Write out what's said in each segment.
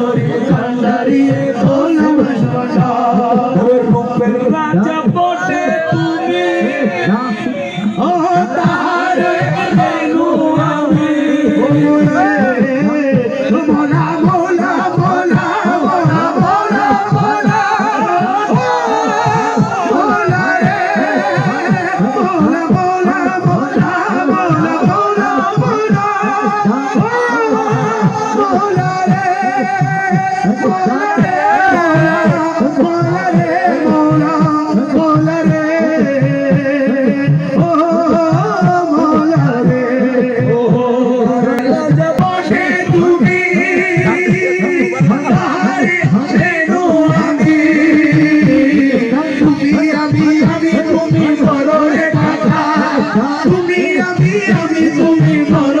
ধরি কান্ডারি গোলাম সোনা। রূপের রাজা বটে তুমি ও তাহার তুমি আমি আমি তুমি বড়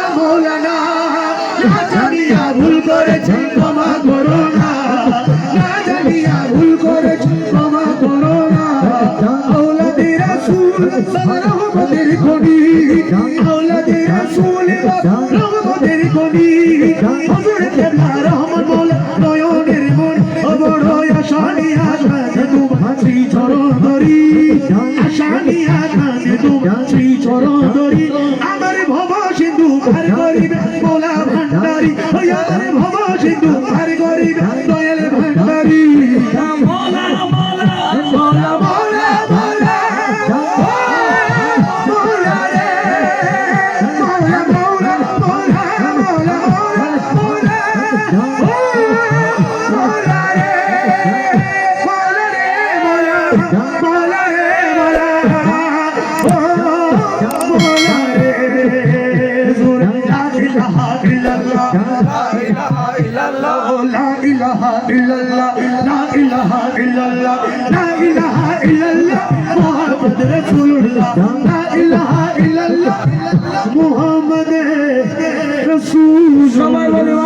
জানিয়া ভুল করেছি, ক্ষমা করো না। না জানিয়া ভুল করেছি, ক্ষমা করো না। আওলাদে রাসূল রহমতের খনি। আওলাদে রাসূল রহমতের খনি। হযরত রহমত বলে নয়নের মন বড় আশানি আশানে তোমার শ্রী চরণ ধরি। আশানি আশানে তোমার শ্রী চরণ ধরি। আমার ভব সিন্ধু করিবে মোহাম্মদ রসুল সবাই বলে